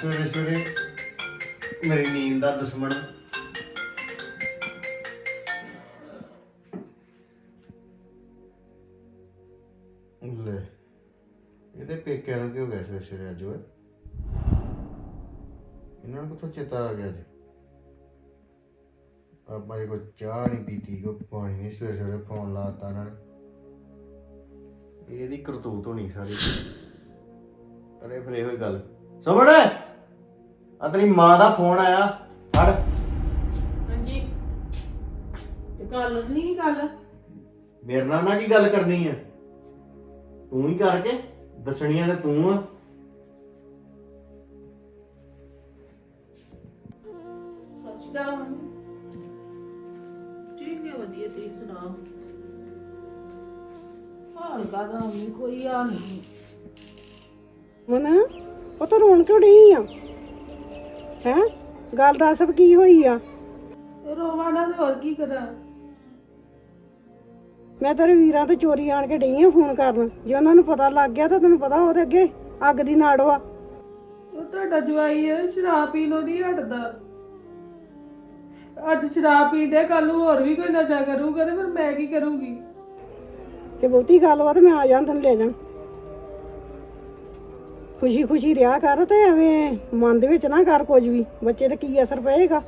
ਸਵੇਰੇ ਸਵੇਰੇ ਮੇਰੀ ਨੀਂਦ ਦਾ ਦੁਸ਼ਮਣ। ਲੈ, ਇਹਦੇ ਪੇਕਿਆਂ ਨੂੰ ਕੀ ਹੋ ਗਿਆ ਸਵੇਰੇ ਸਵੇਰੇ ਅੱਜ ਓਏ? ਇਹਨਾਂ ਨੂੰ ਕਿਥੋਂ ਚੇਤਾ ਆ ਗਿਆ ਜੀ ਆਪਾਂ ਨੇ ਕੋਈ ਚਾਹ ਨਹੀਂ ਪੀਤੀ, ਕੋਈ ਪਾਣੀ ਨਹੀਂ ਸਵੇਰੇ ਸਵੇਰੇ ਫੋਨ ਲਾਤਾ ਇਹਨਾਂ ਨੇ। ਇਹਦੀ ਕਰਤੂਤ ਹੋਣੀ ਸਾਰੀ। ਅਰੇ ਫਿਰ ਇਹੋ ਹੀ ਗੱਲ। ਸਮੜ ਆ ਤੇਰੀ ਮਾਂ ਦਾ ਫੋਨ ਆਇਆ ਫੜ। ਹਾਂਜੀ। ਤੇ ਗੱਲ ਨਹੀਂ ਗੱਲ? ਮੇਰੇ ਨਾਲ ਨਾ ਕੀ ਗੱਲ ਕਰਨੀ ਆ? ਤੂੰ ਹੀ ਕਰਕੇ ਦੱਸਣੀਆਂ ਤੇ ਤੂੰ ਆ। ਸਤਿ ਸ਼੍ਰੀ ਅਕਾਲ ਮੰਮੀ। ਠੀਕ ਹੈ ਵਧੀਆ ਤੁਸੀਂ ਸੁਣਾਓ? ਹਾਲ ਕਾਦਾ ਮੰਮੀ ਕੋਈ ਆ ਨਹੀਂ। ਮਨ ਉਹ ਤਾਂ ਰੋਣ ਕਿਉਂ ਡਈ ਆ? ਹੈ? ਗੱਲ ਦੱਸ ਵੀ ਕੀ ਹੋਈ ਆ? ਰੋਵਾਂ ਨਾ ਤੇ ਹੋਰ ਕੀ ਕਰਾਂ? ਮੈਂ ਤੇਰੇ ਵੀਰਾਂ ਤੋਂ ਚੋਰੀ ਆਣ ਕੇ ਡਈ ਆ ਫੋਨ ਕਰਨ। ਜੇ ਉਹਨਾਂ ਨੂੰ ਪਤਾ ਲੱਗ ਗਿਆ ਤਾਂ ਤੈਨੂੰ ਪਤਾ ਉਹਦੇ ਅੱਗੇ ਅੱਗ ਦੀ ਨਾੜ ਵਾ। ਉਹ ਤੁਹਾਡਾ ਜਵਾਈ ਹੈ ਸ਼ਰਾਬ ਪੀਣੋਂ ਨਹੀਂ ਹਟਦਾ। ਅੱਜ ਸ਼ਰਾਬ ਪੀਂਦੇ ਕੱਲ ਨੂੰ ਹੋਰ ਵੀ ਕੋਈ ਨਸ਼ਾ ਕਰੂਗਾ ਤੇ ਫਿਰ ਮੈਂ ਕੀ ਕਰੂੰਗੀ? ਜੇ ਬਹੁਤੀ ਗੱਲ ਵਾ ਤੇ ਮੈਂ ਆ ਜਾਂ ਤੈਨੂੰ ਲੈ ਜਾਂ। ਖੁਸ਼ੀ ਖੁਸ਼ੀ ਰਿਹਾ ਕਰ ਤੇ ਐਵੇਂ ਮਨ ਦੇ ਵਿੱਚ ਨਾ ਕਰ ਕੁਝ ਵੀ। ਬੱਚੇ ਤੇ ਕੀ ਅਸਰ ਪਏਗਾ?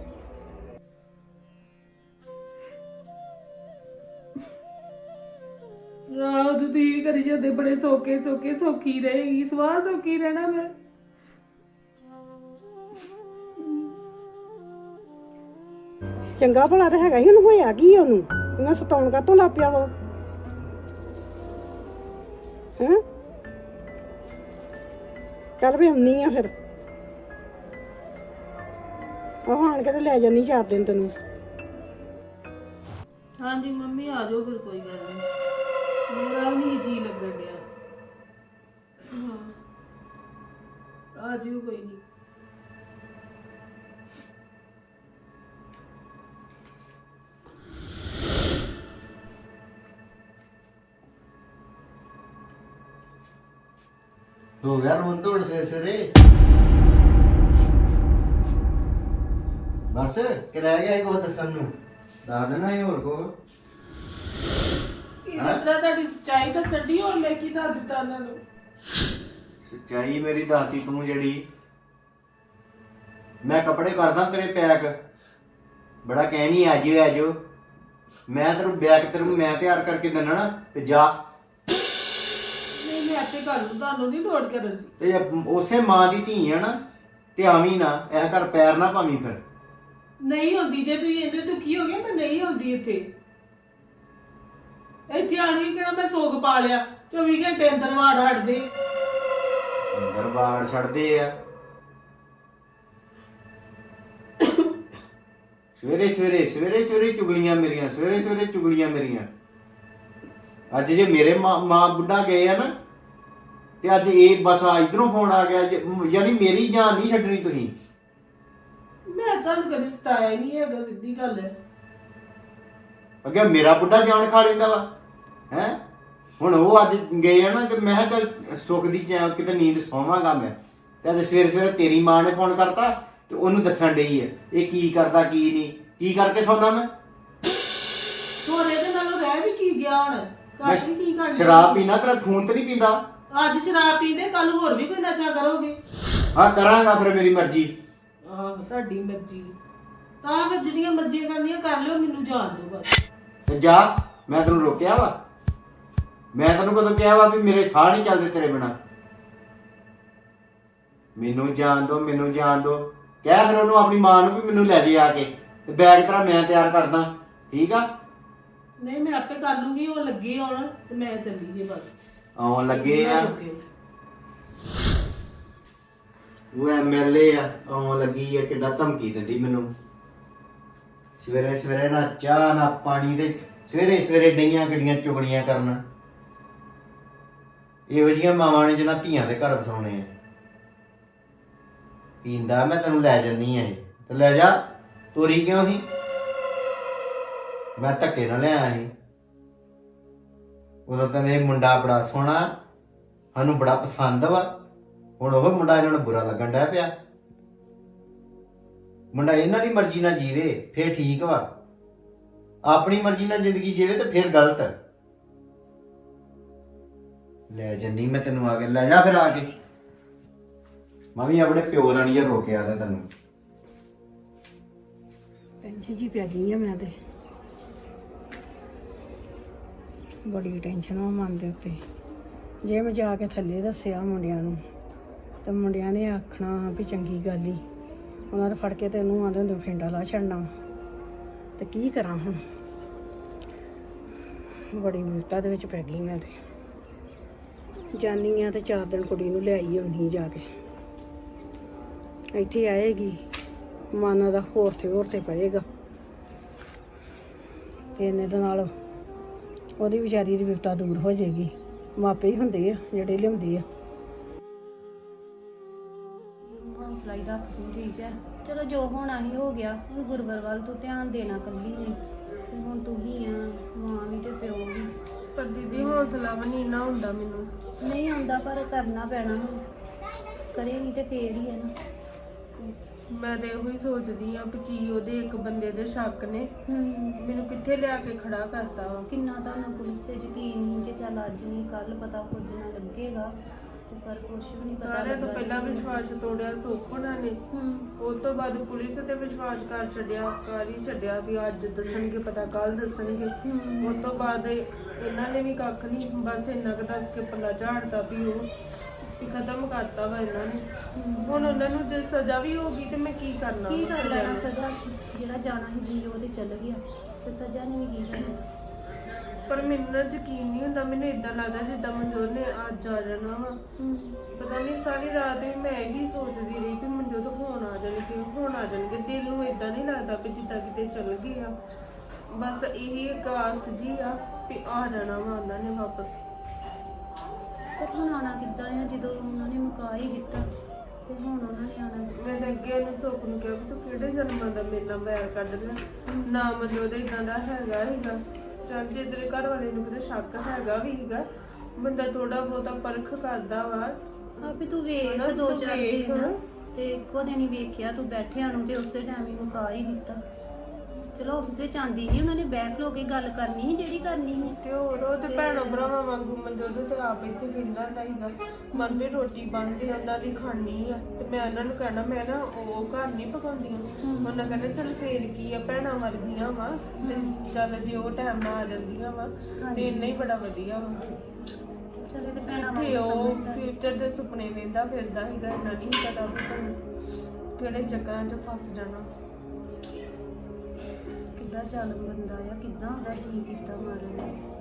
ਰਾਤ ਤੁਸੀਂ ਕਰੀ ਜਾਂਦੇ ਬੜੇ ਸੋਕੇ ਸੋਕੇ ਸੌਖੀ ਰਹੇਗੀ। ਸਵਾਹ ਸੌਖੀ ਰਹਿਣਾ ਮੈਂ। ਚੰਗਾ ਭਲਾ ਤਾਂ ਹੈਗਾ ਹੀ ਉਹਨੂੰ ਹੋਇਆ ਕੀ ਉਹਨੂੰ? ਇਹਨਾਂ ਸਤਾਉਣ ਕਾਤੋਂ ਲੱਗ ਪਿਆ ਵਾ ਹੈ? ਚੱਲ ਵੀ ਆਉਣੀ ਆ ਫਿਰ। ਉਹ ਆਣ ਕੇ ਤੇ ਲੈ ਜਾਨੀ ਚਾਰ ਦਿਨ ਤੈਨੂੰ। ਹਾਂਜੀ ਮੰਮੀ, ਆ ਜਾਓ ਫਿਰ ਕੋਈ ਗੱਲ ਨਹੀਂ ਮੇਰਾ ਵੀ ਨਹੀਂ ਜੀ ਲੱਗਣ ਡਿਆ। ਹਾਂ। ਆ ਜਿਓ ਕੋਈ ਨਹੀਂ ਸਵੇਰੇ ਸਵੇਰੇ ਬਸ ਕਿ ਰਹਿ ਗਿਆ ਕੋ ਦੱਸਣ ਨੂੰ ਦੱਸ ਦੇਣਾ ਇਹ ਹੋਰ ਕੋ ਇਹ ਦੱਸਣਾ ਤੁਹਾਡੀ ਸੱਚਾਈ ਤਾਂ ਛੱਡੀ ਹੋਰ ਮੈਂ ਕੀ ਦੱਸ ਦਿੱਤਾ ਉਹਨਾਂ ਨੂੰ ਸੱਚਾਈ ਮੇਰੀ ਦਾਤੀ ਤੂੰ ਜਿਹੜੀ ਮੈਂ ਕੱਪੜੇ ਕਰਦਾ ਤੇਰੇ ਪੈਕ ਬੜਾ ਕਹਿਣੀ ਆ ਜਿਓ ਆ ਜਿਓ ਮੈਂ ਤੈਨੂੰ ਬੈਗ ਤੈਨੂੰ ਮੈਂ ਤਿਆਰ ਕਰਕੇ ਦੇਣਾ ਨਾ ਤੇ ਜਾ ਮੈਂ ਆਪੇ ਕਰ ਲੂ ਤੁਹਾਨੂੰ ਨਹੀਂ ਲੋੜ ਕਰਨ ਦੀ। ਤੇ ਜੇ ਉਸੇ ਮਾਂ ਦੀ ਧੀ ਆ ਨਾ ਤੇ ਆਵੀਂ ਨਾ ਇਹ ਘਰ ਪੈਰ ਨਾ ਪਾਵੀਂ ਫਿਰ। ਨਹੀਂ ਹੁੰਦੀ ਜੇ ਤੁਸੀਂ ਇੰਨੇ ਦੁਖੀ ਹੋ ਗਏ ਮੈਂ ਨਹੀਂ ਹੁੰਦੀ ਇੱਥੇ। ਇੱਥੇ ਆਣ ਕੇ ਕਿਹੜਾ ਮੈਂ ਸੋਗ ਪਾ ਲਿਆ 24 ਘੰਟੇ ਅੰਦਰ ਵਾੜ ਹਟਦੇ। ਦਰਬਾਰ ਛੱਡਦੇ ਆ। ਸਵੇਰੇ ਸਵੇਰੇ ਸਵੇਰੇ ਸਵੇਰੇ ਚੁਗਲੀਆਂ ਮੇਰੀਆਂ ਸਵੇਰੇ ਸਵੇਰੇ ਚੁਗਲੀਆਂ ਮੇਰੀਆਂ। ਅੱਜ ਜੇ ਮੇਰੇ ਮਾਂ ਮਾਂ ਬੁੱਢਾ ਗਏ ਆ ਨਾ ਤੇ ਅੱਜ ਇਹ ਬਸ ਆ ਇਧਰੋਂ ਫੋਨ ਆ ਗਿਆ ਜੇ- ਯਾਨੀ ਮੇਰੀ ਜਾਨ ਨਹੀਂ ਛੱਡਣੀ ਤੁਸੀਂ। ਮੈਂ ਤੁਹਾਨੂੰ ਕਦੇ ਸਤਾਇਆ ਹੀ ਨਹੀਂ ਹੈਗਾ ਸਿੱਧੀ ਗੱਲ ਹੈ। ਅੱਗੇ ਮੇਰਾ ਬੁੱਢਾ ਜਾਨ ਖਾ ਲੈਂਦਾ ਵਾ ਹੈ? ਹੁਣ ਉਹ ਅੱਜ ਗਏ ਆ ਨਾ ਤੇ ਮੈਂ ਕਿਹਾ ਚੱਲ ਸੁੱਖ ਦੀ ਚੈਂ ਕਿਤੇ ਨੀਂਦ ਸੌਵਾਂਗਾ ਮੈਂ। ਤੇ ਅੱਜ ਸਵੇਰੇ ਸਵੇਰੇ ਤੇਰੀ ਮਾਂ ਨੇ ਫੋਨ ਕਰਤਾ ਤੇ ਉਹਨੂੰ ਦੱਸਣ ਡਈ ਹੈ ਇਹ ਕੀ ਕਰਦਾ ਕੀ ਨਹੀਂ ਕੀ ਕਰਕੇ ਸੌਣਾ ਮੈਂ? ਹੋਰ ਇਹਦੇ ਨਾਲ ਰਹਿ ਵੀ ਕੀ ਗਿਆ ਹੁਣ ਕਾਸ਼ ਵੀ ਕੀ ਕਰਨਾ ਸ਼ਰਾਬ ਪੀਣਾ ਤੇਰਾ ਖੂਨ ਤੇ ਨਹੀਂ ਪੀਂਦਾ? ਅੱਜ ਸ਼ਰਾਬ ਪੀਂਦੇ ਕੱਲ ਹੋਰ ਵੀ ਕੋਈ ਨਸ਼ਾ ਕਰੋਗੇ? ਹਾਂ ਕਰਾਂਗਾ ਫਿਰ ਮੇਰੀ ਮਰਜ਼ੀ। ਆਹ ਤੁਹਾਡੀ ਮਰਜ਼ੀ। ਤਾਂ ਫਿਰ ਜਿਹੜੀਆਂ ਮਰਜ਼ੀਆਂ ਕਰਨੀਆਂ ਕਰ ਲਿਓ ਮੈਨੂੰ ਜਾਣ ਦਿਓ ਬਸ। ਤੇ ਜਾ ਮੈਂ ਤੈਨੂੰ ਰੋਕਿਆ ਵਾ। ਮੈਂ ਤੈਨੂੰ ਕਦੋਂ ਕਿਹਾ ਵਾ ਵੀ ਮੇਰੇ ਸਾਹ ਨਹੀਂ ਚੱਲਦੇ ਤੇਰੇ ਬਿਨਾ? ਮੈਨੂੰ ਜਾਣ ਦੋ ਮੈਨੂੰ ਜਾਣ ਦੋ ਕਹਿ ਫਿਰ ਉਹਨੂੰ ਆਪਣੀ ਮਾਂ ਨੂੰ ਵੀ ਮੈਨੂੰ ਲੈ ਜੇ ਆ ਕੇ। ਤੇ ਬੈਗ ਤੇਰਾ ਮੈਂ ਤਿਆਰ ਕਰਦਾ। ਠੀਕ ਆ? ਨਹੀਂ ਮੈਂ ਆਪੇ ਕਰ ਲੂੰਗੀ ਉਹ ਲੱਗੇ ਆਉਣ ਤੇ ਮੈਂ ਚੱਲੀ ਜੇ ਬਸ। ਆਉਣ ਲੱਗੇ ਆ। ਉਹ ਐਮਐਲਏ ਆ ਆਉਣ ਲੱਗੀ ਆ ਕਿੱਡਾ ਧਮਕੀ ਦਿੰਦੀ ਮੈਨੂੰ। ਸਵੇਰੇ ਸਵੇਰੇ ਨਾ ਚਾਹ ਨਾ ਪਾਣੀ ਦੇ ਸਵੇਰੇ ਸਵੇਰੇ ਡਈਆਂ ਗੱਡੀਆਂ ਚੁਗਲੀਆਂ ਕਰਨ। ਇਹੋ ਜਿਹੀਆਂ ਮਾਵਾਂ ਨੇ ਜਿਹਨਾਂ ਧੀਆਂ ਦੇ ਘਰ ਵਸਾਉਣੇ ਆ। ਪੀਂਦਾ ਮੈਂ ਤੈਨੂੰ ਲੈ ਜੰਨੀ ਆ ਇਹ। ਤੇ ਲੈ ਜਾ ਤੋਰੀ ਕਿਉਂ ਸੀ? ਮੈਂ ਧੱਕੇ ਨਾਲ ਲਿਆਇਆ ਸੀ। ਉਦੋਂ ਤਾਂ ਇਹ ਮੁੰਡਾ ਬੜਾ ਸੋਹਣਾ, ਸਾਨੂੰ ਬੜਾ ਪਸੰਦ ਵਾ। ਹੁਣ ਉਹ ਮੁੰਡਾ ਇਹਨਾਂ ਨੂੰ ਬੁਰਾ ਲੱਗਣ ਡਿਆ ਪਿਆ। ਮੁੰਡਾ ਇਹਨਾਂ ਦੀ ਮਰਜ਼ੀ ਨਾਲ ਜੀਵੇ, ਫੇਰ ਠੀਕ ਵਾ। ਆਪਣੀ ਮਰਜ਼ੀ ਨਾਲ ਜ਼ਿੰਦਗੀ ਜੀਵੇ ਤਾਂ ਫੇਰ ਗਲਤ। ਲੈ ਜੰਨੀ, ਮੈਂ ਤੈਨੂੰ ਆ ਕੇ ਲੈ ਜਾ ਫਿਰ ਆ ਕੇ। ਮੈਂ ਵੀ ਆਪਣੇ ਪਿਓ ਦਾ ਨਹੀਂ ਰੋਕਿਆ ਤੇ ਤੈਨੂੰ। ਟੈਨਸ਼ਨ ਜੀ ਪੈ ਗਈ ਆ ਮੈਂ ਤੇ। ਬੜੀ ਟੈਨਸ਼ਨ ਆ ਮਨ ਦੇ ਉੱਤੇ। ਜੇ ਮੈਂ ਜਾ ਕੇ ਥੱਲੇ ਦੱਸਿਆ ਮੁੰਡਿਆਂ ਨੂੰ, ਤੇ ਮੁੰਡਿਆਂ ਨੇ ਆਖਣਾ ਵੀ ਚੰਗੀ ਗੱਲ ਹੀ ਉਹਨਾਂ ਨੇ ਫੜ ਕੇ ਤੇ ਇਹਨੂੰ ਆਂਦੇ ਹੁੰਦੇ ਫਿੰਡਾ ਲਾ ਛੱਡਣਾ। ਤੇ ਕੀ ਕਰਾਂ ਹੁਣ? ਬੜੀ ਮੁਸ਼ਕਲ ਦੇ ਵਿੱਚ ਪੈ ਗਈ ਮੈਂ ਤੇ। ਜਾਨੀ ਆ ਤੇ ਚਾਰ ਦਿਨ ਕੁੜੀ ਨੂੰ ਲਿਆਈ ਹੁੰਨੀ ਜਾ ਕੇ। ਇੱਥੇ ਆਏਗੀ, ਮਨ ਦਾ ਹੋਰ ਤੇ ਹੋਰ ਤੇ ਪਏਗਾ। ਤੇ ਇਹਨੇ ਦੇ ਨਾਲ ਉਹਦੀ ਵਿਚਾਰੀ ਦੀ ਵਿਪਤਾ ਦੂਰ ਹੋ ਜਾਏਗੀ। ਮਾਪੇ ਹੀ ਹੁੰਦੇ ਆ ਜਿਹੜੇ ਲਿਆਉਂਦੇ ਆ। ਹੌਸਲਾ ਹੀ ਰੱਖ ਤੂੰ ਠੀਕ ਹੈ ਚਲੋ ਜੋ ਹੋਣਾ ਹੀ ਹੋ ਗਿਆ ਹੁਣ ਗੁਰਵਰ ਵੱਲ ਤੂੰ ਧਿਆਨ ਦੇਣਾ ਕੱਲੀ ਨਹੀਂ। ਤੇ ਹੁਣ ਤੂੰ ਵੀ ਆ ਮਾਂ ਵੀ ਤੇ ਪਿਓ ਵੀ। ਪਰ ਦੀਦੀ ਹੌਸਲਾ ਵੀ ਨਹੀਂ ਨਾ ਹੁੰਦਾ ਮੈਨੂੰ। ਨਹੀਂ ਆਉਂਦਾ ਪਰ ਕਰਨਾ ਪੈਣਾ ਹੁਣ। ਕਰੇਗੀ ਤੇ ਫੇਰ ਹੀ ਹੈ ਨਾ। ਮੈਂ ਤੇ ਇਹੋ ਹੀ ਸੋਚਦੀ ਆ ਵੀ ਕੀ ਉਹਦੇ ਇੱਕ ਬੰਦੇ ਦੇ ਸ਼ੱਕ ਨੇ। ਹੂੰ। ਮੈਨੂੰ ਕਿੱਥੇ ਲਿਆ ਕੇ ਖੜਾ ਕਰਤਾ ਵਾ। ਕਿੰਨਾ ਤਾਂ ਉਹਨਾਂ ਪੁਲਿਸ ਤੇ ਯਕੀਨ ਨਹੀਂ ਕਿ ਚੱਲ ਅੱਜ ਨਹੀਂ ਕੱਲ ਪਤਾ ਕੁਝ ਨਾ ਲੱਗੇਗਾ। ਤੇ ਪਰ ਕੁਝ ਵੀ ਨਹੀਂ ਪਤਾ ਸਾਰਿਆਂ ਤੋਂ ਲੱਗਾ ਪਹਿਲਾਂ ਜੀ। ਵਿਸ਼ਵਾਸ ਤੋੜਿਆ ਸੁੱਖ ਨੇ। ਹੂੰ। ਉਸ ਤੋਂ ਬਾਅਦ ਪੁਲਿਸ ਤੇ ਵਿਸ਼ਵਾਸ ਕਰ ਛੱਡਿਆ ਕਰ ਹੀ ਛੱਡਿਆ ਵੀ ਅੱਜ ਦੱਸਣਗੇ ਪਤਾ ਕੱਲ ਦੱਸਣਗੇ। ਹੂੰ। ਉਸ ਤੋਂ ਬਾਅਦ ਇਹਨਾਂ ਨੇ ਵੀ ਕੱਖ ਨਹੀਂ ਬਸ ਇੰਨਾ ਕੁ ਦੱਸ ਕੇ ਪੱਲਾ ਝਾੜਦਾ ਵੀ ਉਹ ਵੀ ਖਤਮ ਕਰਤਾ ਵਾ ਇਹਨਾਂ ਨੇ। ਹੁਣ ਉਹਨਾਂ ਨੂੰ ਜੇ ਸਜ਼ਾ ਵੀ ਹੋਗੀ ਤੇ ਮੈਂ ਕੀ ਕਰਨਾ? ਕੀ ਕਰ ਸਜ਼ਾ ਲੈਣਾ ਨੂੰ? ਸਜ਼ਾ? ਜਿਹੜਾ ਜਾਣਾ ਸੀ ਜੀ ਉਹ ਤੇ ਚੱਲ ਗਿਆ। ਤੇ ਸਜ਼ਾ ਨੇ ਵੀ ਕੀ ਕਰਨਾ ਪਰ ਮੈਨੂੰ ਨਾ ਯਕੀਨ ਨਹੀਂ ਹੁੰਦਾ ਮੈਨੂੰ ਇਦਾਂ ਲੱਗਦਾ ਜਿੱਦਾਂ ਮਨਜੋਤ ਨੇ ਅੱਜ ਆ ਜਾਣਾ ਵਾ। ਹੂੰ। ਪਤਾ ਨਹੀਂ ਸਾਰੀ ਰਾਤ ਵੀ ਮੈਂ ਇਹੀ ਸੋਚਦੀ ਰਹੀ ਕਿ ਮਨਜੋਤ ਹੁਣ ਆ ਜਾਣਗੇ ਹੁਣ ਆ ਜਾਣਗੇ। ਦਿਲ ਨੂੰ ਇਦਾਂ ਨਹੀਂ ਲੱਗਦਾ ਕਿ ਜਿੱਦਾਂ ਕਿਤੇ ਚਲ ਗਏ ਆ। ਬਸ ਇਹੀ ਇੱਕ ਆਸ ਜੀ ਆ ਵੀ ਆ ਜਾਣਾ ਵਾ ਉਹਨਾਂ ਨੇ ਵਾਪਸ। ਪਰ ਹੁਣ ਆਉਣਾ ਕਿੱਦਾਂ ਆ? ਜਦੋਂ ਉਹਨਾਂ ਨੇ ਮੁਕਾ ਹੀ ਦਿੱਤਾ। ਤੇ ਹੁਣ ਉਹਨਾਂ ਨੇ ਆਉਣਾ ਮੈਂ ਤਾਂ ਅੱਗੇ ਇਹਨੂੰ ਸੁੱਖ ਨੂੰ ਕਿਹਾ ਵੀ ਤੂੰ ਕਿਹੜੇ ਜਨਮਾਂ ਦਾ ਮੇਰੇ ਨਾਲ ਵੈਰ ਕੱਢ ਲਿਆ ਨਾ ਮਨਜੋਤ ਇਦਾਂ ਦਾ ਹੈਗਾ ਹੀਗਾ। ਚੱਲ ਜੇ ਤੇਰੇ ਘਰ ਵਾਲੇ ਨੂੰ ਕਿਤੇ ਸ਼ੱਕ ਹੈਗਾ ਵੀ ਹੀਗਾ ਬੰਦਾ ਥੋੜਾ ਬਹੁਤਾ ਪਰਖ ਕਰਦਾ ਵਾ। ਆ ਵੀ ਤੂੰ ਵੇਖ ਦੋ ਚਾਰ। ਦਿਨ। ਤੇ ਇੱਕੋ ਦਿਨ ਹੀ ਵੇਖਿਆ ਤੂੰ ਬੈਠਿਆਂ ਨੂੰ ਤੇ ਉਸੇ ਟਾਈਮ ਹੀ ਮੁਕਾ ਹੀ ਦਿੱਤਾ। ਚਲੋ ਆਫਿਸ ਵਿੱਚ ਆਂਦੀ ਸੀ ਉਹਨਾਂ ਨੇ ਬੈਠ ਲੋ ਕੇ ਗੱਲ ਕਰਨੀ ਸੀ ਜਿਹੜੀ ਕਰਨੀ ਸੀ। ਤੇ ਹੋਰ ਉਹ ਤੇ ਭੈਣੋ ਭਰਾਵਾਂ ਵਾਂਗੂ ਮਨਜੋਤ ਤੇ ਆਪ ਇੱਥੇ ਕਹਿੰਦਾ ਰਹਿੰਦਾ ਮਨ ਵੀ ਰੋਟੀ ਬਣਦੀ ਉਹਨਾਂ ਦੀ ਖਾਣੀ ਆ। ਤੇ ਮੈਂ ਉਹਨਾਂ ਨੂੰ ਕਹਿਣਾ ਮੈਂ ਨਾ ਉਹ ਘਰ ਨਹੀਂ ਪਕਾਉਂਦੀਆਂ। ਉਹਨਾਂ ਕਹਿੰਦੇ ਚਲ ਫੇਰ ਕੀ ਆ ਭੈਣਾਂ ਵਰਗੀਆਂ ਵਾ। ਤੇ ਚੱਲ ਜੇ ਉਹ ਟਾਈਮ ਨਾਲ ਆ ਜਾਂਦੀਆਂ ਵਾ ਤੇ ਇੰਨਾ ਹੀ ਬੜਾ ਵਧੀਆ ਵਾ। ਚਲੇ ਤੇ ਭੈਣਾਂ ਉਹ। ਫਿਊਚਰ ਦੇ ਸੁਪਨੇ ਵੇਂਦਾ ਫਿਰਦਾ ਸੀਗਾ ਇੰਨਾ ਨਹੀਂ ਪਤਾ ਵੀ ਤੁਹਾਨੂੰ ਕਿਹੜੇ ਚੱਕਰਾਂ 'ਚ ਫਸ ਜਾਣਾ। ਕਿੱਦਾਂ ਜ਼ਾਲਮ ਬੰਦਾ ਆ ਕਿੱਦਾਂ ਉਹਦਾ ਜੀ ਕੀਤਾ ਮਾਰਨ। ਨੂੰ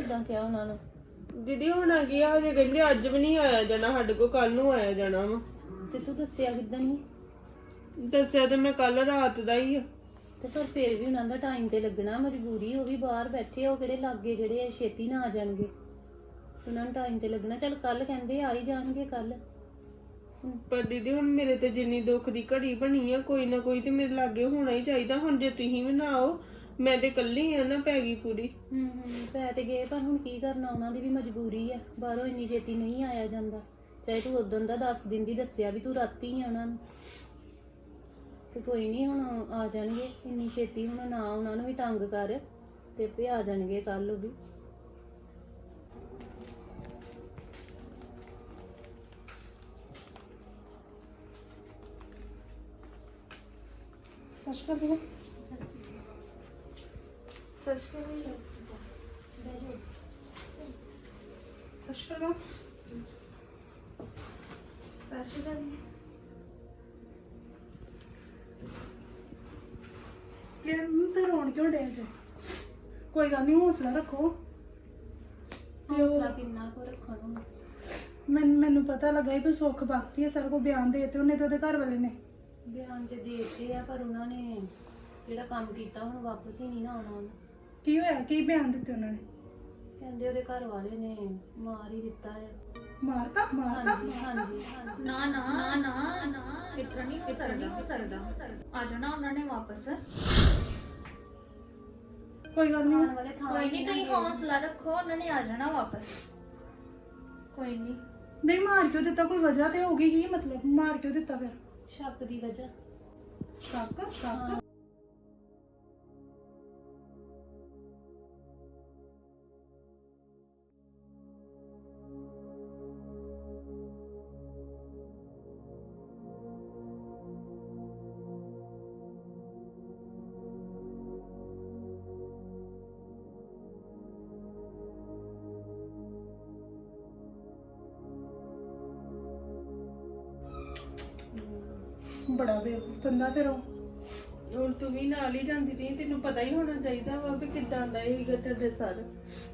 ਕਿਉਂ ਇਦਾਂ ਕਿਹਾ ਉਹਨਾਂ ਨੂੰ? ਦੀਦੀ ਹੁਣ ਆ ਗਿਆ ਹਜੇ ਕਹਿੰਦੇ ਅੱਜ ਵੀ ਨਹੀਂ ਆਇਆ ਜਾਣਾ ਸਾਡੇ ਕੋਲ ਕੱਲ ਨੂੰ ਆਇਆ ਜਾਣਾ ਵਾ। ਤੇ ਤੂੰ ਦੱਸਿਆ ਕਿੱਦਾਂ ਨਹੀਂ ਦੱਸਿਆ ਤੇ ਮੈਂ ਕੱਲ ਰਾਤ ਦਾ ਹੀ ਆ। ਤੇ ਪਰ ਫਿਰ ਵੀ ਉਹਨਾਂ ਦਾ ਟਾਈਮ ਤੇ ਲੱਗਣਾ ਮਜਬੂਰੀ ਉਹ ਵੀ ਬਾਹਰ ਬੈਠੇ ਆ, ਉਹ ਕਿਹੜੇ ਲਾਗੇ ਜਿਹੜੇ ਆ, ਛੇਤੀ ਨਾ ਆ ਜਾਣਗੇ। ਉਹਨਾਂ ਨੂੰ ਟਾਈਮ ਤੇ ਲੱਗਣਾ ਚੱਲ ਕੱਲ ਕਹਿੰਦੇ ਆ ਹੀ ਜਾਣਗੇ ਕੱਲ ਪਰ ਦੀਦੀ ਹੁਣ ਮੇਰੇ ਤੇ ਜਿੰਨੀ ਦੁੱਖ ਦੀ ਘੜੀ ਬਣੀ ਆ ਕੋਈ ਨਾ ਕੋਈ ਤੇ ਮੇਰੇ ਲਾਗੇ ਹੋਣਾ ਹੀ ਚਾਹੀਦਾ ਹੁਣ ਜੇ ਤੁਸੀਂ ਵੀ ਨਾ ਆਓ ਮੈਂ ਤੇ ਇਕੱਲੀ ਆ ਨਾ ਪੈ ਗਈ ਪੂਰੀ। ਹੂੰ ਹੂੰ ਪੈ ਤੇ ਗਏ ਪਰ ਹੁਣ ਕੀ ਕਰਨਾ ਉਹਨਾਂ ਦੀ ਵੀ ਮਜਬੂਰੀ ਆ। ਬਾਹਰੋਂ ਇੰਨੀ ਛੇਤੀ ਨਹੀਂ ਆਇਆ ਜਾਂਦਾ। ਚਾਹੇ ਤੂੰ ਉਦੋਂ ਦਾ ਦੱਸ ਦਿੰਦੀ ਦੱਸਿਆ ਵੀ ਤੂੰ ਰਾਤੀ ਆ ਉਹਨਾਂ ਨੂੰ। ਤੇ ਕੋਈ ਨਹੀਂ ਹੁਣ ਆ ਜਾਣਗੇ। ਇੰਨੀ ਛੇਤੀ ਹੁਣ ਨਾ ਉਹਨਾਂ ਨੂੰ ਵੀ ਤੰਗ ਕਰ ਤੇ ਆਪੇ ਆ ਜਾਣਗੇ ਕੱਲ ਉਹ ਵੀ। ਤੇ ਰੋਣ ਕਿਉਂ ਡੇ ਤੇ ਕੋਈ ਗੱਲ ਨਹੀਂ ਹੌਸਲਾ ਰੱਖੋ ਹੌਸਲਾ ਕਿੰਨਾ ਕੋ ਰੱਖਣ ਨੂੰ ਮੈਨੂੰ ਪਤਾ ਲੱਗਾ ਸੀ ਵੀ ਸੁੱਖ ਬਾਕੀ ਹੈ ਸਾਰਾ ਕੋ ਬਿਆਨ ਦੇ ਤੇ ਉਹਨੇ ਤੇ ਉਹਦੇ ਘਰ ਵਾਲੇ ਨੇ। ਬਿਆਨ ਤੇ ਦੇ ਦਿੱਤੇ ਆ, ਪਰ ਉਹਨਾਂ ਨੇ ਜਿਹੜਾ ਕੰਮ ਕੀਤਾ ਹੁਣ ਵਾਪਸ ਹੀ ਨਹੀਂ ਨਾ ਆਉਣਾ ਉਹਨੂੰ। ਕੀ ਹੋਇਆ? ਕੀ ਬਿਆਨ ਦਿੱਤੇ ਉਹਨਾਂ ਨੇ? ਕਹਿੰਦੇ ਉਹਦੇ ਘਰ ਵਾਲੇ ਨੇ ਮਾਰ ਹੀ ਦਿੱਤਾ ਹੈ ਮਾਰਤਾ? ਮਾਰਤਾ? ਹਾਂਜੀ ਹਾਂਜੀ ਹਾਂਜੀ। ਨਾ ਨਾ ਨਾ ਨਾ ਨਾ। ਇਤਰਾ ਨਹੀਂ ਹੋ ਸਕਦਾ ਹੋ ਸਕਦਾ ਆ ਜਾਣਾ ਉਹਨਾਂ ਨੇ ਵਾਪਸ। ਕੋਈ ਗੱਲ ਨਹੀਂ। ਆਉਣ ਵਾਲੇ ਥਾਂ ਕੋਈ ਨਹੀਂ ਤੁਸੀਂ ਹੌਸਲਾ ਰੱਖੋ ਉਹਨਾਂ ਨੇ ਆ ਜਾਣਾ ਵਾਪਸ। ਕੋਈ ਨਹੀਂ। ਨਹੀਂ ਮਾਰ ਕਿਉਂ ਦਿੱਤਾ? ਕੋਈ ਵਜ੍ਹਾ ਤੇ ਹੋਗੀ ਕੀ ਮਤਲਬ ਮਾਰ ਕਿਉਂ ਦਿੱਤਾ ਫਿਰ? ਸ਼ੱਕ ਦੀ ਵਜ੍ਹਾ। ਸ਼ੱਕ? ਸ਼ੱਕ? ਬੜਾ ਬੇਵਕੂਫ ਬੰਦਾ ਫਿਰ ਉਹ। ਹੁਣ ਤੂੰ ਵੀ ਨਾਲ ਹੀ ਜਾਂਦੀ ਰਹੀ ਤੈਨੂੰ ਪਤਾ ਹੀ ਹੋਣਾ ਚਾਹੀਦਾ ਵਾ ਵੀ ਕਿੱਦਾਂ ਦਾ ਇਹਗਾ ਤੇਰੇ ਸਰ।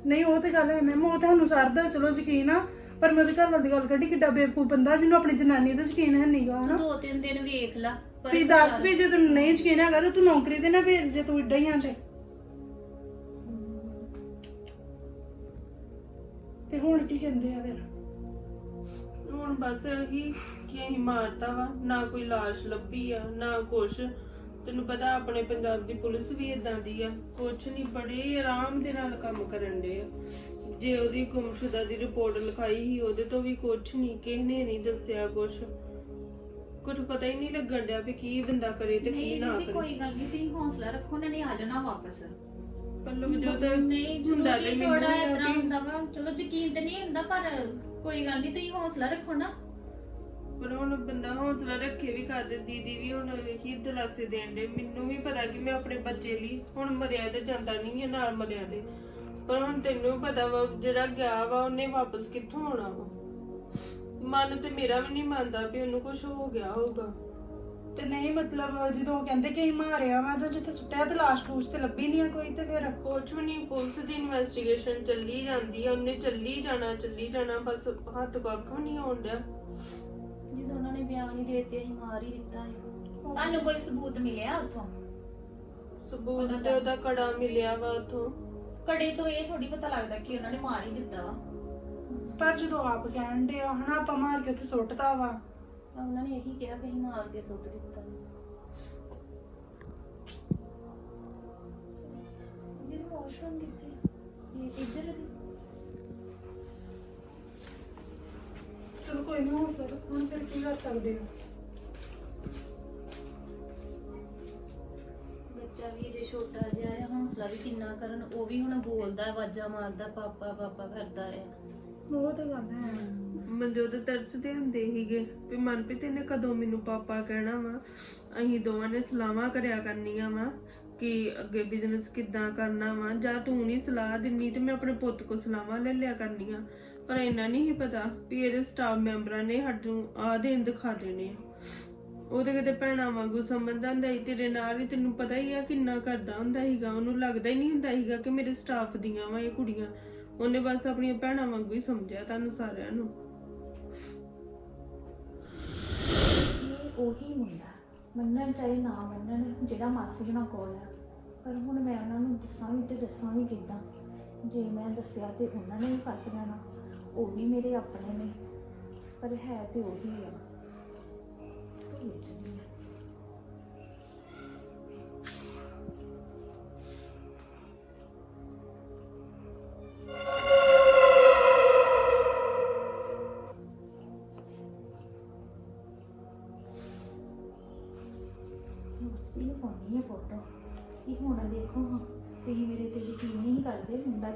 ਨਹੀਂ ਉਹ ਤੇ ਗੱਲ ਹੈ ਮੈਮ ਉਹ ਤੇ ਸਾਨੂੰ ਸਾਰ ਦਾ ਚਲੋ ਯਕੀਨ ਆ ਪਰ ਮੈਂ ਉਹਦੇ ਘਰ ਵਾਲੇ ਦੀ ਗੱਲ ਕੱਢੀ ਕਿੱਡਾ ਬੇਵਕੂਫ ਬੰਦਾ ਜਿਹਨੂੰ ਆਪਣੀ ਜਨਾਨੀ ਦਾ ਯਕੀਨ ਹੈ ਨਹੀਂਗਾ ਹਨਾ। ਤੂੰ ਦੋ ਤਿੰਨ ਦਿਨ ਵੇਖ ਲਾ ਪਰ ਵੀ ਦੱਸ ਵੀ ਜੇ ਤੈਨੂੰ ਨਹੀਂ ਯਕੀਨ ਹੈਗਾ ਤਾਂ ਤੂੰ ਨੌਕਰੀ ਤੇ ਨਾ ਭੇਜ ਜੇ ਤੂੰ ਇੱਡਾ ਹੀ ਆਂ ਤੇ। ਤੇ ਹੁਣ ਕੀ ਕਹਿੰਦੇ ਆ ਫਿਰ? ਬਸ ਇਹੀ ਕਿ ਅਸੀਂ ਮਾਰਤਾ ਵਾ ਨਾ ਕੋਈ ਲਾਸ਼ ਲੱਭੀ ਆ ਨਾ ਕੁਛ। ਤੈਨੂੰ ਪਤਾ ਆਪਣੇ ਪੰਜਾਬ ਦੀ ਪੁਲਿਸ ਵੀ ਇਦਾਂ ਦੀ ਆ ਕੁਛ ਨਹੀਂ ਬੜੇ ਆਰਾਮ ਦੇ ਨਾਲ ਕੰਮ ਕਰਨ ਦੇ ਆ। ਜੇ ਉਹਦੀ ਗੁੰਮਸ਼ੁਦਾ ਦੀ ਰਿਪੋਰਟ ਲਿਖਾਈ ਸੀ ਉਹਦੇ ਤੋਂ ਵੀ ਕੁਛ ਨਹੀਂ ਕਿਸੇ ਨੇ ਨਹੀਂ ਦੱਸਿਆ ਕੁਛ। ਕੁਝ ਪਤਾ ਹੀ ਨਹੀਂ ਲੱਗਣ ਡਿਆ ਵੀ ਕੀ ਬੰਦਾ ਕਰੇ ਤੇ ਕੀ ਨਹੀਂ ਨਾ ਦੀਦੀ ਕਰੇ। ਕੋਈ ਗੱਲ ਨਹੀਂ ਤੁਸੀਂ ਹੌਸਲਾ ਰੱਖੋ ਉਹਨਾਂ ਨੇ ਆ ਜਾਣਾ ਵਾਪਸ। ਪੱਲੂ ਜੋ ਤਾਂ ਨਹੀਂ ਹੁੰਦਾ ਜ਼ਰੂਰੀ ਤੇ ਮੈਨੂੰ ਥੋੜਾ ਵੀ- ਹੁੰਦਾ ਵਾ। ਚਲੋ ਯਕੀਨ ਤੇ ਨਹੀਂ ਹੁੰਦਾ ਪਰ ਕੋਈ ਗੱਲ ਨਹੀਂ ਤੁਸੀਂ ਹੌਸਲਾ ਰੱਖੋ ਨਾ। ਪਰ ਹੁਣ ਬੰਦਾ ਹੌਸਲਾ ਰੱਖੇ ਵੀ ਕਰਦੇ ਦੀਦੀ ਵੀ ਹੁਣ ਇਹੀ ਦਿਲਾਸੇ ਦੇਣ ਦੇ ਮੈਨੂੰ ਵੀ ਪਤਾ ਕਿ ਮੈਂ ਆਪਣੇ ਬੱਚੇ ਲਈ ਹੁਣ ਮਰਿਆ ਤੇ ਜਾਂਦਾ ਨਹੀਂ ਹੈ ਨਾਲ ਮਰਿਆ ਦੇ ਪਰ ਹੁਣ ਤੈਨੂੰ ਪਤਾ ਵਾ ਜਿਹੜਾ ਗਿਆ ਵਾ ਉਹਨੇ ਵਾਪਸ ਕਿੱਥੋਂ ਆਉਣਾ ਵਾ? ਮਨ ਤੇ ਮੇਰਾ ਵੀ ਨਹੀਂ ਮੰਨਦਾ ਵੀ ਉਹਨੂੰ ਕੁਝ ਹੋ ਗਿਆ ਹੋਊਗਾ। ਤੇ ਨਹੀਂ ਮਤਲਬ ਜਦੋਂ ਉਹ ਕਹਿੰਦੇ ਕਿ ਅਸੀਂ ਮਾਰਿਆ ਵਾ ਜਾਂ ਜਿੱਥੇ ਸੁੱਟਿਆ ਤੇ ਲਾਸ਼ ਟੂਸ ਤੇ ਲੱਭੀ ਨਹੀਂ ਆ ਕੋਈ ਤੇ ਫਿਰ ਕੁਛ ਵੀ ਨਹੀਂ ਪੁਲਿਸ ਦੀ ਇਨਵੈਸਟੀਗੇਸ਼ਨ ਚੱਲੀ ਜਾਂਦੀ ਆ ਉਹਨੇ ਚੱਲੀ ਜਾਣਾ ਚੱਲੀ ਜਾਣਾ ਬਸ ਹੱਥ ਕੱਖ ਵੀ ਨਹੀਂ ਆਉਣ ਡਿਆ। ਜਦੋਂ ਉਹਨਾਂ ਨੇ ਬਿਆਨ ਹੀ ਦੇ ਦਿੱਤੇ ਅਸੀਂ ਮਾਰ ਹੀ ਦਿੱਤਾ ਹੈ ਤੁਹਾਨੂੰ ਕੋਈ ਸਬੂਤ ਮਿਲਿਆ ਉੱਥੋਂ? ਸਬੂਤ ਤੇ ਉਹਦਾ ਕੜਾ ਮਿਲਿਆ ਵਾ ਉਥੋਂ। ਕੜੇ ਤੋਂ ਇਹ ਥੋੜੀ ਪਤਾ ਲੱਗਦਾ ਕਿ ਉਹਨਾਂ ਨੇ ਮਾਰ ਹੀ ਦਿੱਤਾ ਵਾ। ਪਰ ਜਦੋਂ ਆਪ ਕਹਿਣ ਦੇ ਆ ਹਨਾ ਆਪਾਂ ਮਾਰ ਕੇ ਉੱਥੇ ਸੁੱਟਤਾ ਵਾ। ਤਾਂ ਉਹਨਾਂ ਨੇ ਇਹੀ ਕਿਹਾ ਕਿ ਅਸੀਂ ਮਾਰ ਕੇ ਸੁੱਟ ਦਿੱਤਾ। ਜਿਹਦੇ ਵਾਸ਼ਰੂਮ ਕਿੱਥੇ ਇਹ ਇੱਧਰ ਦੀ। ਚਲੋ ਕੋਈ ਨਹੀਂ ਹੋ ਸਕਦਾ ਹੁਣ ਫਿਰ ਕੀ ਕਰ ਸਕਦੇ ਹੋ ਬੱਚਾ ਵੀ ਜੇ ਛੋਟਾ ਜਿਹਾ ਹੈ ਹੌਸਲਾ ਵੀ ਕਿੰਨਾ ਕਰਨ ਉਹ ਵੀ ਹੁਣ ਬੋਲਦਾ ਆਵਾਜ਼ਾਂ ਮਾਰਦਾ ਪਾਪਾ ਪਾਪਾ ਕਰਦਾ ਹੈ ਉਹ ਤਾਂ ਗੱਲ ਹੈ ਮੰਜੋ ਤਰਸਦੇ ਹੁੰਦੇ ਸੀਗੇ ਵੀ ਮਨਪ੍ਰੀਤ ਇਹਨੇ ਕਦੋਂ ਮੈਨੂੰ ਪਾਪਾ ਕਹਿਣਾ ਵਾ, ਅਸੀਂ ਦੋਵਾਂ ਨੇ ਸਲਾਹਾਂ ਕਰਿਆ ਕਰਨੀਆਂ ਵਾ ਕਿ ਅੱਗੇ ਬਿਜ਼ਨਸ ਕਿੱਦਾਂ ਕਰਨਾ ਵਾ, ਜਾਂ ਤੂੰ ਨਹੀਂ ਸਲਾਹ ਦਿੰਨੀ ਤੇ ਮੈਂ ਆਪਣੇ ਪੁੱਤ ਕੋ ਸਲਾਹਾਂ ਲੈ ਲਿਆ ਕਰਨੀਆਂ। ਪਰ ਇੰਨਾ ਨਹੀਂ ਸੀ ਪਤਾ ਵੀ ਇਹਦੇ ਸਟਾਫ ਮੈਂਬਰਾਂ ਨੇ ਸਾਨੂੰ ਆਹ ਦਿਨ ਦਿਖਾ ਦੇਣੇ ਆ। ਉਹਦੇ ਕਿਤੇ ਭੈਣਾਂ ਵਾਂਗੂ ਸਮਝਦਾ ਹੁੰਦਾ ਸੀ, ਤੇਰੇ ਨਾਲ ਹੀ ਤੈਨੂੰ ਪਤਾ ਹੀ ਆ ਕਿੰਨਾ ਕਰਦਾ ਹੁੰਦਾ ਸੀਗਾ। ਉਹਨੂੰ ਲੱਗਦਾ ਹੀ ਨਹੀਂ ਹੁੰਦਾ ਸੀਗਾ ਕਿ ਮੇਰੇ ਸਟਾਫ ਦੀਆਂ ਵਾ ਇਹ ਕੁੜੀਆਂ। ਉਹਨੇ ਬਸ ਆਪਣੀਆਂ ਭੈਣਾਂ ਵਾਂਗੂ ਹੀ ਸਮਝਿਆ ਤੁਹਾਨੂੰ ਸਾਰਿਆਂ ਨੂੰ। ਇਹ ਉਹੀ ਮੁੰਡਾ ਮੰਨਣ ਚਾਹੇ ਨਾ ਮੰਨਣ, ਜਿਹੜਾ ਮਾਸੀ ਨਾਲ ਕੋਲ ਆ। ਪਰ ਹੁਣ ਮੈਂ ਉਹਨਾਂ ਨੂੰ ਦੱਸਾਂ ਵੀ ਤੇ ਦੱਸਾਂ ਵੀ ਕਿੱਦਾਂ। ਜੇ ਮੈਂ ਦੱਸਿਆ ਤੇ ਉਹਨਾਂ ਨੇ ਵੀ ਫਸ ਜਾਣਾ, ਉਹ ਵੀ ਮੇਰੇ ਆਪਣੇ ਨੇ। ਪਰ ਹੈ ਤੇ ਉਹੀ ਆ।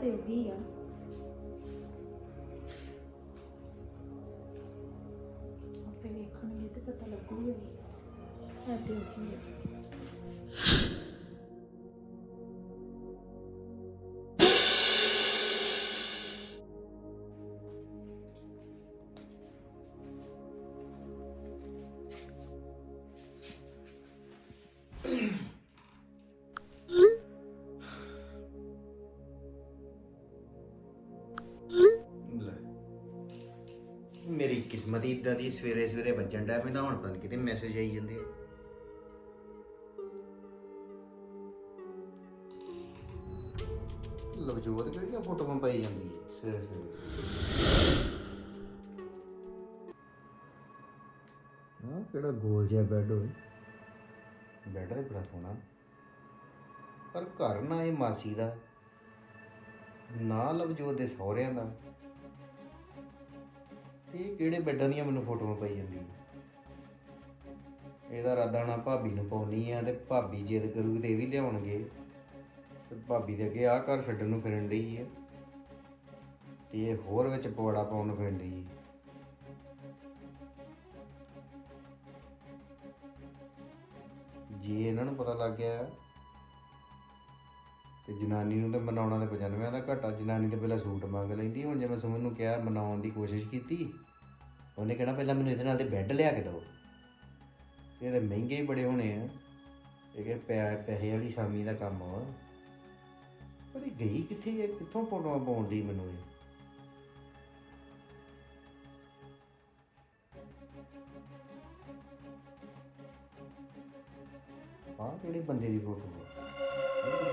ਤੇ ਉਹੀ ਆ। ਆਪੇ ਵੇਖਣਗੇ ਤੇ ਪਤਾ ਲੱਗੂਗਾ ਹੀ ਹੈ ਤੇ ਉਹੀ ਆ ਕਿਸਮਤ ਹੀ ਇਦਾਂ ਦੀ ਸਵੇਰੇ ਸਵੇਰੇ ਵੱਜਣ ਡਿਆ ਪੈਂਦਾ ਹੁਣ ਪਤਾ ਨੀ ਕਿਤੇ ਮੈਸੇਜ ਆਈ ਜਾਂਦੇ ਆ। ਲਵਜੋਤ ਕਿਹੜੀਆਂ ਫੋਟੋਆਂ ਪਾਈ ਜਾਂਦੀ ਹੈ ਸਵੇਰੇ ਸਵੇਰੇ। ਹਾਂ ਕਿਹੜਾ ਗੋਲ ਜਿਹਾ ਬੈੱਡ ਹੋਏ ਬੈੱਡ ਤੇ ਬੜਾ ਸੋਹਣਾ। ਪਰ ਘਰ ਨਾ ਇਹ ਮਾਸੀ ਦਾ ਨਾ ਲਵਜੋਤ ਦੇ ਸਹੁਰਿਆਂ ਦਾ। ਇਹ ਕਿਹੜੇ ਬੈੱਡਾਂ ਦੀਆਂ ਮੈਨੂੰ ਫੋਟੋਆਂ ਪਾਈ ਜਾਂਦੀਆਂ? ਇਹਦਾ ਇਰਾਦਾ ਨਾ ਭਾਬੀ ਨੂੰ ਪਾਉਣੀ ਆ ਤੇ ਭਾਬੀ ਜਿੱਦ ਕਰੂਗੀ ਤੇ ਇਹ ਵੀ ਲਿਆਉਣਗੇ। ਤੇ ਭਾਬੀ ਦੇ ਅੱਗੇ ਆਹ ਘਰ ਛੱਡਣ ਨੂੰ ਫਿਰਨ ਡਈ ਹੈ ਤੇ ਇਹ ਹੋਰ ਵਿੱਚ ਪਵਾੜਾ ਪਾਉਣ ਨੂੰ ਫਿਰਨ ਡਈ ਜੇ ਇਹਨਾਂ ਨੂੰ ਪਤਾ ਲੱਗ ਗਿਆ ਤੇ ਜਨਾਨੀ ਨੂੰ ਤਾਂ ਮਨਾਉਣਾ ਤੇ 95 ਦਾ ਘਾਟਾ, ਜਨਾਨੀ ਤੇ ਪਹਿਲਾਂ ਸੂਟ ਮੰਗ ਲੈਂਦੀ, ਹੁਣ ਜੇ ਮੈਂ ਸੁਮਨ ਨੂੰ ਕਿਹਾ, ਮਨਾਉਣ ਦੀ ਕੋਸ਼ਿਸ਼ ਕੀਤੀ ਉਹਨੇ ਕਹਿਣਾ ਪਹਿਲਾਂ ਮੈਨੂੰ ਇਹਦੇ ਨਾਲ ਦੇ ਬੈੱਡ ਲਿਆ ਕੇ ਦਿਓ। ਇਹਦੇ ਮਹਿੰਗੇ ਹੀ ਬੜੇ ਹੋਣੇ ਆ। ਇਹ ਕਿ ਪੈ, ਪੈਸੇ ਵਾਲੀ ਸ਼ਾਮੀ ਦਾ ਕੰਮ ਆ। ਪਰ ਇਹ ਗਈ ਕਿੱਥੇ ਹੈ ਕਿੱਥੋਂ ਫੋਟੋਆਂ ਪਾਉਣ ਦੀ ਮੈਨੂੰ ਇਹ? ਆਹ ਕਿਹੜੇ ਬੰਦੇ ਦੀ ਫੋਟੋ ਆ?